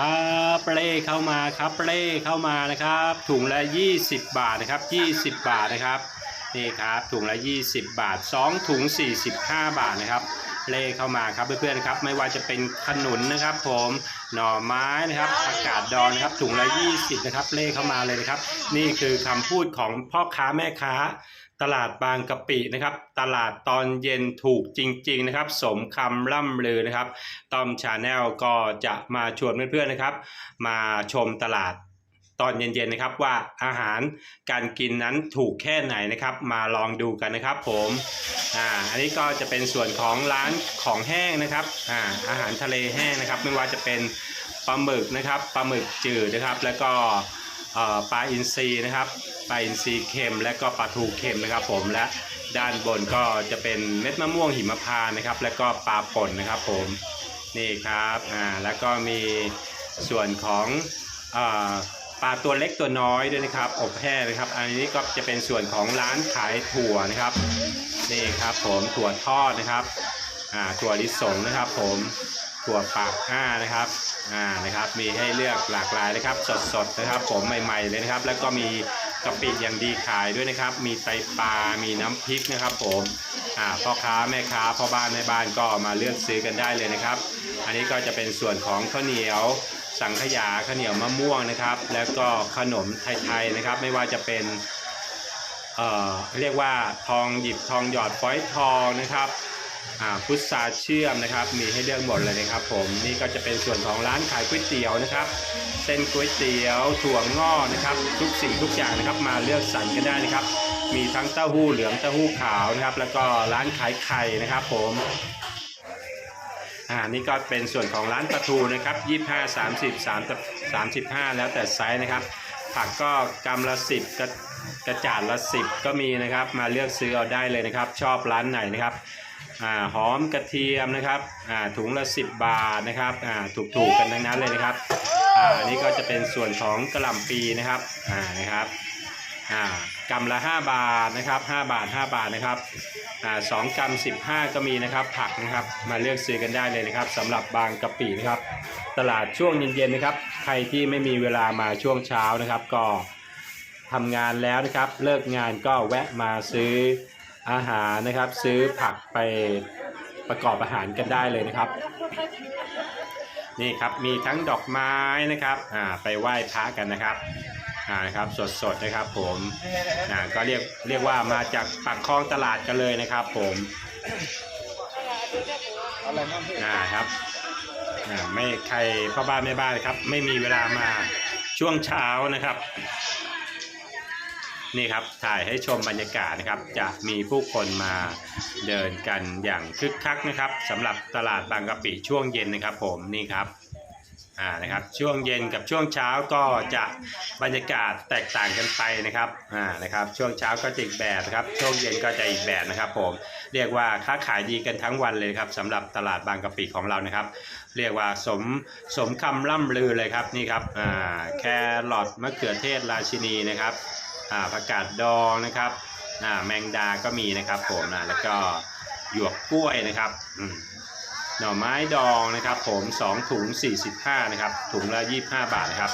ครับเล่เข้ามาครับเล่เข้ามานะครับ ถุงละ 20 บาทนะครับ 20 บาทนะครับนี่ครับถุงละ 20 บาท 2 ถุง 45 บาทนะครับเล่เข้ามาครับเพื่อนๆครับไม่ว่าจะเป็นขนุนนะครับผมหน่อไม้นะครับอากาศดองนะครับถุงละ 20 นะครับเล่เข้ามาเลยนะครับ นี่คือคำพูดของพ่อค้าแม่ค้า ตลาดบางกะปินะครับ ตลาดตอนเย็นถูกจริง ๆ นะครับ สมคำล่ำลือนะครับ ตอมชาแนลก็จะมาชวนเพื่อนๆนะครับ มาชมตลาดตอนเย็นๆนะครับว่าอาหารการกินนั้นถูกแค่ไหนนะครับ มาลองดูกันนะครับ ผมอ่าอันนี้ก็จะเป็นส่วนของร้านของแห้งนะครับอ่าอาหารทะเลแห้งนะครับ ไม่ว่าจะเป็นปลาหมึกนะครับปลาหมึกจืดนะครับ แล้วก็ปลาอินทรีนะครับ ปลาอินทรีย์เค็มและก็ปลาทูเค็มนะครับ ผมและด้านบนก็จะเป็นเม็ดมะม่วงหิมพานต์นะครับ แล้วก็ปลาป่นนะครับ ผมนี่ครับอ่าแล้วก็มีส่วนของอ่าปลาตัวเล็กตัวน้อยด้วยนะครับ อบแห้งนะครับ อันนี้ก็จะเป็นส่วนของร้านขายถั่วนะครับนี่ครับผมถั่วทอดนะครับอ่าถั่วลิสงนะครับ ผมถั่วปากห้านะครับอ่านะครับ มีให้เลือกหลากหลายนะครับ สดๆนะครับ ผมใหม่ ๆเลยนะครับ แล้วก็มี กะปิอย่างดีขายด้วยนะครับ มีไตปลา มีน้ำพริกนะครับผมอ่าพ่อค้าแม่ค้าพ่อบ้านแม่บ้านก็มาเลือกซื้อกันได้เลยนะครับ อันนี้ก็จะเป็นส่วนของข้าวเหนียว สังขยาข้าวเหนียวมะม่วงนะครับ แล้วก็ขนมไทยๆนะครับ ไม่ว่าจะเป็นเอ่อเรียกว่าทองหยิบทองหยอดฟอยทองนะครับ พุทราเชื่อมนะครับ มีให้เลือกหมดเลยนะครับ ผมนี่ก็จะเป็นส่วนของร้านขายก๋วยเตี๋ยวนะครับ เส้นก๋วยเตี๋ยวถั่วงอกนะครับ ทุกสิ่งทุกอย่างนะครับมาเลือกสรรกันได้นะครับ มีทั้งเต้าหู้เหลืองเต้าหู้ขาวนะครับ แล้วก็ร้านขายไข่นะครับ ผมอ่านี่ก็เป็นส่วนของร้านปลาทูนะครับ25 30 3 35 แล้วแต่ไซส์นะครับ ผักก็กำละ10กระกระจาดละ 10 ก็มีนะครับ มาเลือกซื้อเอาได้เลยนะครับ ชอบร้านไหนนะครับ อ่าหอมกระเทียมนะครับอ่าถุงละ 10 บาทนะครับอ่าถูกๆกันทั้งนั้นเลยนะครับอ่านี่ก็จะเป็นส่วนของกระหล่ำปีนะครับอ่านะครับอ่ากำละ 5 บาทนะครับ 5 บาท 5 บาทนะครับอ่าสองกรัม15 ก็มีนะครับผักนะครับมาเลือกซื้อกันได้เลยนะครับสำหรับบางกะปินะครับ ตลาดช่วงเย็นๆนะครับ ใครที่ไม่มีเวลามาช่วงเช้านะครับ ก็ทำงานแล้วนะครับ เลิกงานก็แวะมาซื้อ อาหารนะครับ ซื้อผักไปประกอบอาหารกันได้เลยนะครับ นี่ครับมีทั้งดอกไม้นะครับอ่าไปไหว้พระกันนะครับอ่านะครับสดๆนะครับผมอ่าก็เรียกเรียกว่ามาจากปากคลองตลาดกันเลยนะครับผมอ่าครับอ่าไม่ใครพ่อบ้านแม่บ้านนะครับ ไม่มีเวลามาช่วงเช้านะครับ นี่ครับถ่ายให้ชมบรรยากาศนะครับ จะมีผู้คนมาเดินกันอย่างคึกคักนะครับสำหรับตลาดบางกะปิช่วงเย็นนะครับ ผมนี่ครับอ่านะครับช่วงเย็นกับช่วงเช้าก็จะบรรยากาศแตกต่างกันไปนะครับอ่านะครับช่วงเช้าก็จะอีกแบบนะครับ ช่วงเย็นก็จะอีกแบบนะครับ ผมเรียกว่าค้าขายดีกันทั้งวันเลยครับสำหรับตลาดบางกะปิของเรานะครับ เรียกว่าสมสมคำล่ำลือเลยครับนี่ครับอ่าแครอทมะเขือเทศราชินีนะครับ อ่าผักกาดดองนะครับอ่าแมงดาก็มีนะครับ ผมนะแล้วก็หยวกกล้วยนะครับหน่อไม้ดองนะครับ ผม2ถุง45นะครับถุงละ25 บาทนะครับ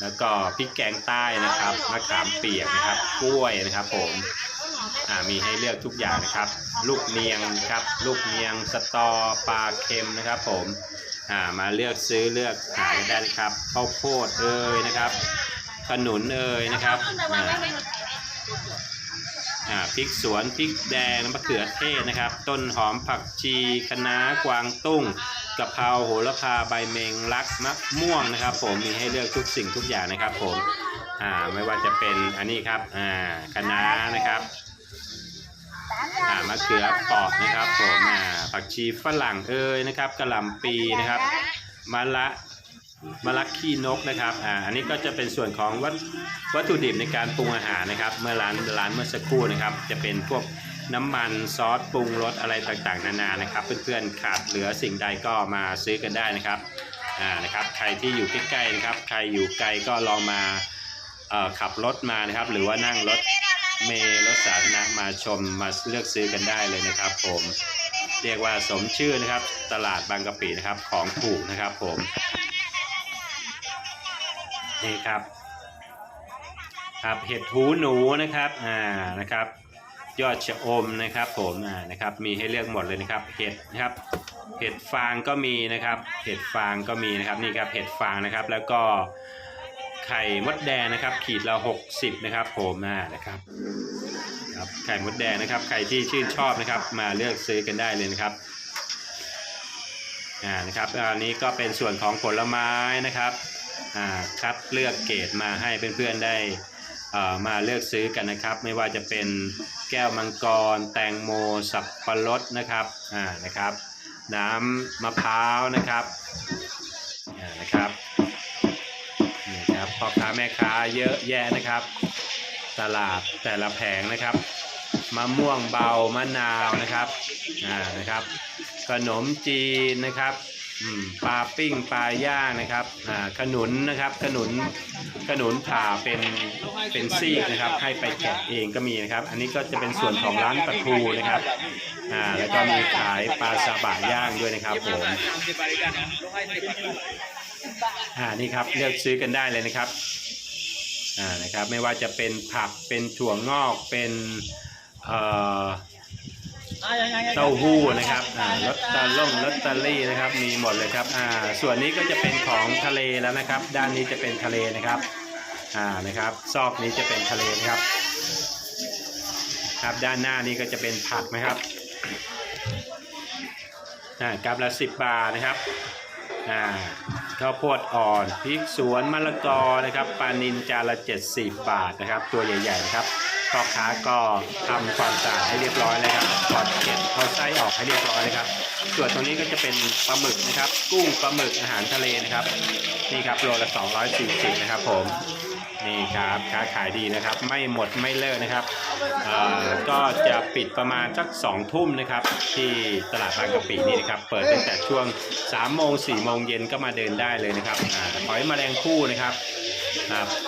แล้วก็พริกแกงใต้นะครับมะขามเปียกนะครับ กล้วยนะครับ ผมอ่ามีให้เลือกทุกอย่างนะครับ ลูกเนียงครับ ลูกเนียงสตอปลาเค็มนะครับ ผมอ่ามาเลือกซื้อเลือกหากันได้นะครับข้าวโพดเอ่ยนะครับ ขนุนเอ่ยนะครับอ่าอ่าพริกสวนพริกแดงมะเขือเทศนะครับ ต้นหอมผักชีคะน้ากวางตุ้งกะเพราโหระพาใบเมงลักมะม่วงนะครับ ผมมีให้เลือกทุกสิ่งทุกอย่างนะครับ ผมอ่าไม่ว่าจะเป็นอันนี้ครับอ่าคะน้านะครับอ่ามะเขือเปอกนะครับ ผมอ่าผักชีฝรั่งเอ่ยนะครับกระหล่ำปีนะครับมะละ มะละขี้นกนะครับอ่าอันนี้ก็จะเป็นส่วนของวัตวัตถุดิบในการปรุงอาหารนะครับ เมื่อร้านร้านเมื่อสักครู่นะครับ จะเป็นพวกน้ำมันซอสปรุงรสอะไรต่างๆ นานานะครับ เพื่อนๆขาดเหลือสิ่งใดก็มาซื้อกันได้นะครับอ่านะครับ ใครที่อยู่ใกล้ๆนะครับ ใครอยู่ไกลก็ลองมาเอ่อขับรถมานะครับ หรือว่านั่งรถเมล์รถสาธารณะมาชมมาเลือกซื้อกันได้เลยนะครับ ผมเรียกว่าสมชื่อนะครับ ตลาดบางกะปินะครับของถูกนะครับผม นี่ครับ ครับเห็ดหูหนูนะครับอ่านะครับ ยอดชะอมนะครับ ผมอ่านะครับ มีให้เลือกหมดเลยนะครับ เห็ดนะครับเห็ดฟางก็มีนะครับ เห็ดฟางก็มีนะครับนี่ครับเห็ดฟางนะครับ แล้วก็ไข่มดแดงนะครับ ขีดละ60นะครับ ผมอ่านะครับครับไข่มดแดงนะครับ ใครที่ชื่นชอบนะครับ มาเลือกซื้อกันได้เลยนะครับอ่านะครับอันนี้ก็เป็นส่วนของผลไม้นะครับ คัดเลือกเกรดมาให้เพื่อนๆได้มาเลือกซื้อกันนะครับ ไม่ว่าจะเป็นแก้วมังกร แตงโม สับปะรดนะครับอ่านะครับ น้ำมะพร้าวนะครับอ่านะครับนี่ครับพ่อค้าแม่ค้าเยอะแยะนะครับ ตลาดแต่ละแผงนะครับมะม่วงเบามะนาวนะครับอ่านะครับ ขนมจีนนะครับ ปลาปิ้งปลาย่างนะครับขนุนนะครับขนุนขนุนผ่าเป็นเป็นซีกนะครับ ให้ไปแกะเองก็มีนะครับ อันนี้ก็จะเป็นส่วนของร้านปลาทูนะครับอ่าแล้วก็มีขายปลาซาบะย่างด้วยนะครับผมอ่านี่ครับเลือกซื้อกันได้เลยนะครับอ่านะครับไม่ว่าจะเป็นผักเป็นถั่วงอกเป็นเอ่อ เต้าหู้นะครับอ่ารสตาล่งรสตารี่นะครับ มีหมดเลยครับอ่าส่วนนี้ก็จะเป็นของทะเลแล้วนะครับ ด้านนี้จะเป็นทะเลนะครับอ่านะครับซอกนี้จะเป็นทะเลนะครับ ครับด้านหน้านี้ก็จะเป็นผักนะครับอ่ากับละสิบบาทนะครับอ่าข้าวโพดอ่อนพริกสวนมะละกอนะครับปลานินจานละ 70 บาทนะครับ ตัวใหญ่ๆนะครับ พ่อค้าก็ทำความสะอาดให้เรียบร้อยเลยครับถอดเกล็ดเอาไส้ออกให้เรียบร้อยเลยครับ ส่วนตรงนี้ก็จะเป็นปลาหมึกนะครับ กุ้งปลาหมึกอาหารทะเลนะครับ นี่ครับโลละ240นะครับผมนี่ครับค้าขายดีนะครับ ไม่หมดไม่เลิกนะครับก็จะปิดประมาณสัก2ทุ่มนะครับ ที่ตลาดบางกะปินี่นะครับ เปิดตั้งแต่ช่วง3โมง4โมงเย็นก็มาเดินได้เลยนะครับหอยแมลงภู่นะครับ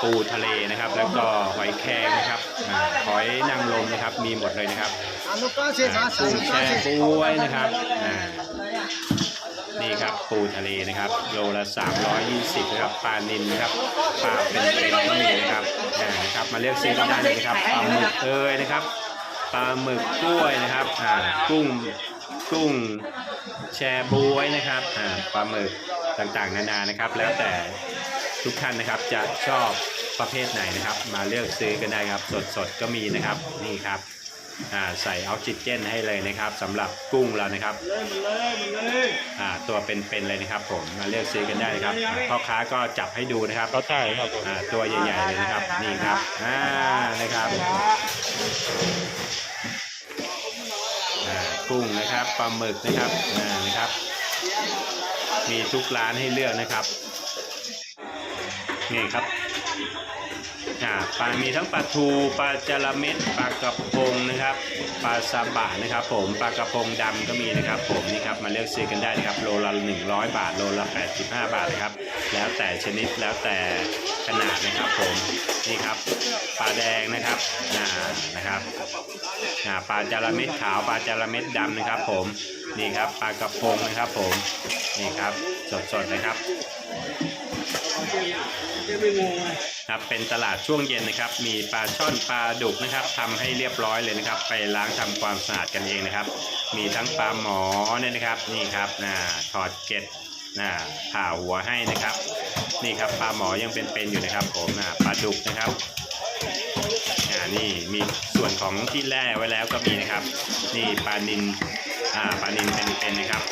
ปูทะเลนะครับ แล้วก็หอยแครงนะครับหอยนางรมนะครับ มีหมดเลยนะครับปูแช่ปูไว้นะครับนี่ครับปูทะเลนะครับโลละ 320นะครับปลานิลนะครับปลาเป็นเต็มที่นะครับนะครับมาเลือกซื้อกันได้นะครับปลาหมึกเอ้ยนะครับปลาหมึกกล้วยนะครับกุ้งกุ้งแชร์บวยนะครับปลาหมึกต่างๆ นานานะครับ แล้วแต่ ทุกท่านนะครับจะชอบประเภทไหนนะครับ มาเลือกซื้อกันได้ครับสดๆก็มีนะครับนี่ครับอ่าใส่ออกซิเจนให้เลยนะครับสำหรับกุ้งเรานะครับอ่าตัวเป็นๆเลยนะครับ ผมมาเลือกซื้อกันได้นะครับอ่าพ่อค้าก็จับให้ดูนะครับเขาถ่ายครับผมอ่าตัวใหญ่ๆเลยนะครับนี่ครับอ่านะครับอ่ากุ้งนะครับปลาหมึกนะครับอ่านะครับ มีทุกร้านให้เลือกนะครับ นี่ครับอ่าปลา มีทั้งปลาทู ปลาจระเม็ด ปลากระพงนะครับ ปลาซาบะนะครับ ผม ปลากระพงดำก็มีนะครับ ผมนี่ครับ มาเลือกซื้อกันได้นะครับ โลละ 100 บาท โลละ 85 บาทนะครับ แล้วแต่ชนิด แล้วแต่ขนาดนะครับ ผม นี่ครับ ปลาแดงนะครับอ่านะครับปลาจระเม็ดขาว ปลาจระเม็ดดำนะครับ ผม นี่ครับ ปลากระพงนะครับ ผม นี่ครับ สดๆนะครับ ครับเป็นตลาดช่วงเย็นนะครับ มีปลาช่อนปลาดุกนะครับทำให้เรียบร้อยเลยนะครับ ไปล้างทำความสะอาดกันเองนะครับ มีทั้งปลาหมอเนี่ยนะครับนี่ครับน่าถอดเกล็ดน่าผ่าหัวให้นะครับ นี่ครับปลาหมอยังเป็นๆอยู่นะครับผมน่าปลาดุกนะครับอ่านี่มีส่วนของที่แล่ไว้แล้วก็มีนะครับ นี่ปลานินอ่าปลานินเป็นๆนะครับ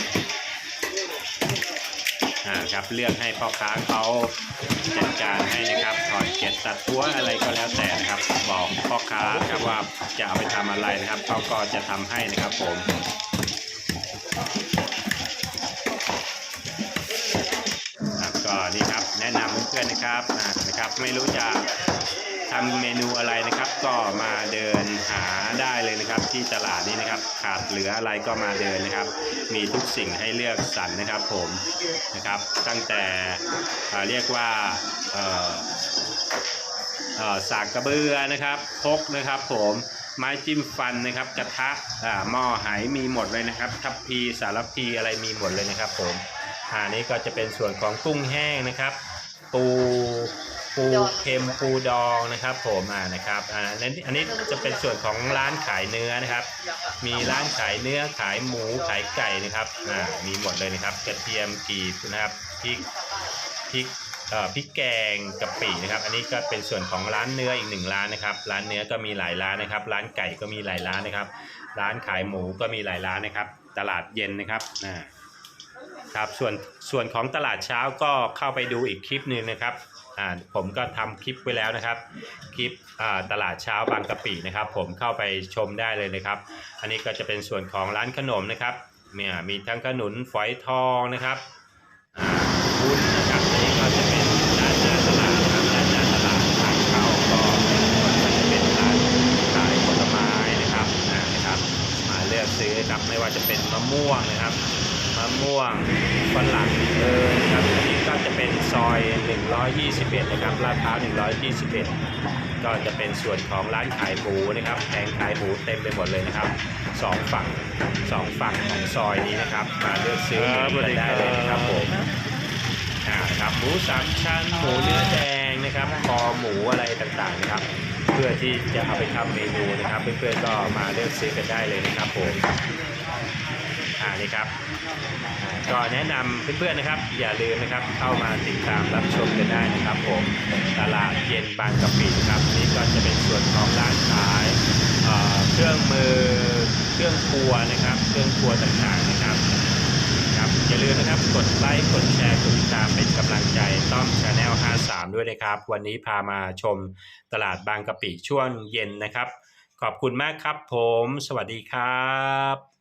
อ่าครับเลือกให้พ่อค้าเขาจัดการให้นะครับถอดเกล็ดตัดหัวอะไรก็แล้วแต่นะครับ บอกพ่อค้าครับว่าจะเอาไปทำอะไรนะครับเขาก็จะทำให้นะครับผมครับก็นี่ครับแนะนำเพื่อนๆนะครับนะครับ ไม่รู้จะ ทำเมนูอะไรนะครับ ก็มาเดินหาได้เลยนะครับ ที่ตลาดนี้นะครับ ขาดเหลืออะไรก็มาเดินนะครับ มีทุกสิ่งให้เลือกสรรนะครับผมนะครับ ตั้งแต่เเรียกว่าสากกระเบือนะครับพกนะครับ ผมไม้จิ้มฟันนะครับ กระทะอ่าหม้อไหมีหมดเลยนะครับ ทัพพีสารพีอะไรมีหมดเลยนะครับ ผมอ่านี้ก็จะเป็นส่วนของกุ้งแห้งนะครับ ปู ปูเค็มปูดองนะครับ ผมอ่านะครับอ่าอันนี้อันนี้จะเป็นส่วนของร้านขายเนื้อนะครับ มีร้านขายเนื้อขายหมูขายไก่นะครับอ่ามีหมดเลยนะครับ กระเทียมกรีบนะครับพริกพริกเอ่อพริกแกงกะปินะครับ อันนี้ก็เป็นส่วนของร้านเนื้ออีกหนึ่งร้านนะครับ ร้านเนื้อก็มีหลายร้านนะครับ ร้านไก่ก็มีหลายร้านนะครับ ร้านขายหมูก็มีหลายร้านนะครับ ตลาดเย็นนะครับอ่าครับส่วนส่วนของตลาดเช้าก็เข้าไปดูอีกคลิปหนึ่งนะครับ อ่าผมก็ทำคลิปไว้แล้วนะครับ คลิปอ่าตลาดเช้าบางกะปินะครับ ผมเข้าไปชมได้เลยนะครับ อันนี้ก็จะเป็นส่วนของร้านขนมนะครับเนี่ยมีทั้งขนุนฝอยทองนะครับอ่าวุ้นนะครับนนี้ก็จะเป็นด้านหน้าตลาดนะครับด้านหน้าตลาดทางเข้าก็จะเป็นร้านขายผลไม้นะครับนะครับ มาเลือกซื้อครับไม่ว่าจะเป็นมะม่วงนะครับมะม่วงฝรั่งเออนะครับ ก็จะเป็นซอย 121 นะครับลาดพร้าว 121 ก็จะเป็นส่วนของร้านขายหมูนะครับแผงขายหมูเต็มไปหมดเลยนะครับสองฝั่งสองฝั่งของซอยนี้นะครับ มาเลือกซื้อหมูกันได้เลยนะครับผมอ่าครับหมูสามชั้นหมูเนื้อแดงนะครับคอหมูอะไรต่างๆนะครับ เพื่อที่จะเอาไปทำเมนูนะครับเพื่อนๆก็มาเลือกซื้อกันได้เลยนะครับผม อ่านี่ครับอ่าก็แนะนำเพื่อนๆนะครับ อย่าลืมนะครับเข้ามาติดตามรับชมกันได้นะครับ ผมตลาดเย็นบางกะปิครับนี่ก็จะเป็นส่วนของร้านขายเอ่อเครื่องมือเครื่องครัวนะครับ เครื่องครัวต่างๆนะครับ ครับอย่าลืมนะครับกดไลค์กดแชร์กดติดตามเป็นกำลังใจต้อมชาแนล53 ด้วยนะครับ วันนี้พามาชมตลาดบางกะปิช่วงเย็นนะครับ ขอบคุณมากครับผม สวัสดีครับ